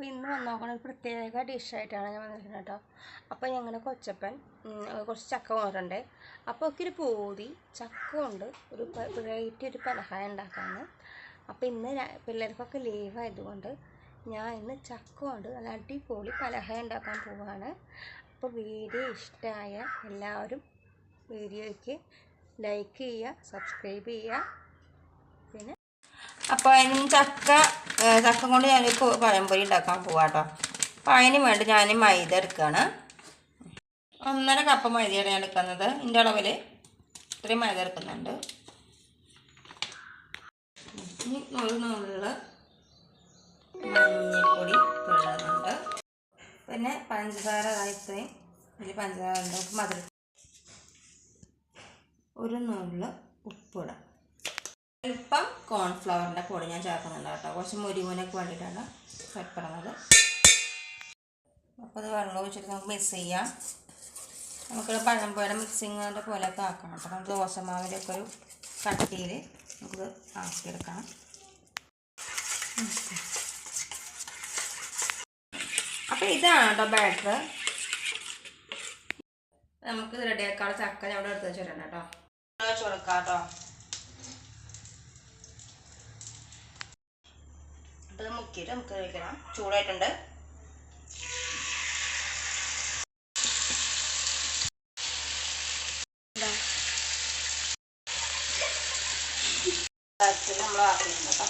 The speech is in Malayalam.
അപ്പോൾ ഇന്ന് വന്നോക്കണ ഒരു പ്രത്യേക ഡിഷായിട്ടാണ് ഞാൻ വന്നിരിക്കുന്നത് കേട്ടോ. അപ്പോൾ ഞങ്ങളുടെ കൊച്ചപ്പൻ കുറച്ച് ചക്ക കൊണ്ടിട്ടുണ്ട് അപ്പോൾ ഒക്കെ ഒരു പൂതി ചക്ക കൊണ്ട് ഒരു വെറൈറ്റി ഒരു പലഹാരം ഉണ്ടാക്കാണ് അപ്പോൾ ഇന്ന് പിള്ളേർക്കൊക്കെ ലീവ് ആയതുകൊണ്ട് ഞാൻ ഇന്ന് ചക്ക കൊണ്ട് നല്ല അടിപൊളി പലഹാരം ഉണ്ടാക്കാൻ പോവുകയാണ് അപ്പോൾ വീഡിയോ ഇഷ്ടമായ എല്ലാവരും വീഡിയോയ്ക്ക് ലൈക്ക് ചെയ്യുക സബ്സ്ക്രൈബ് ചെയ്യുക. പിന്നെ? അപ്പോൾ അതിന് ചക്ക ചക്ക കൊണ്ട് ഞാനിപ്പോൾ പഴംപൊരി ഉണ്ടാക്കാൻ പോവാം കേട്ടോ അപ്പോൾ അതിന് വേണ്ടി ഞാൻ മൈദ എടുക്കുകയാണ് ഒന്നര കപ്പ് മൈദയാണ് ഞാൻ എടുക്കുന്നത്. ഇതിന്റെ അളവിൽ ഇത്രയും മൈദ എടുക്കുന്നുണ്ട്. ഒരു മഞ്ഞൾപ്പൊടി പിഴുകുന്നുണ്ട് പിന്നെ പഞ്ചസാര ഇത്രയും. ഇതിൽ പഞ്ചസാര ഉണ്ട് മധുരം ഒരു നുള്ള് ഉപ്പിടാം. അല്പം കോൺഫ്ലവറിന്റെ പൊടി ഞാൻ ചേർക്കുന്നുണ്ട് കേട്ടോ. കുറച്ച് മുരിമുനക്ക് വേണ്ടിയിട്ടാണ് ചേർക്കുന്നത്. അപ്പോൾ അത് വെള്ളം ഒഴിച്ചിട്ട് നമുക്ക് മിക്സ് ചെയ്യാം. നമുക്കിത് പഴംപോയുടെ മിക്സിങ്ങിന്റെ പോലെയൊക്കെ ആക്കണം കേട്ടോ. നമുക്ക് ദോശമാവിലൊക്കെ ഒരു കട്ടിയിൽ നമുക്ക് ആക്കിയെടുക്കണം അപ്പോൾ ഇതാണ് കേട്ടോ ബാറ്റർ നമുക്ക് റെഡിയാക്കാനുള്ള ചക്ക ഞാൻ ഇവിടെ എടുത്ത് വെച്ചിട്ടുണ്ട് കേട്ടോ. ചുരുക്കാം കേട്ടോ അത് മുക്കിയിട്ട് നമുക്ക് കഴിക്കണം. ചൂടായിട്ടുണ്ട്. നമ്മൾ ആക്കിയിട്ടുണ്ട് കേട്ടോ.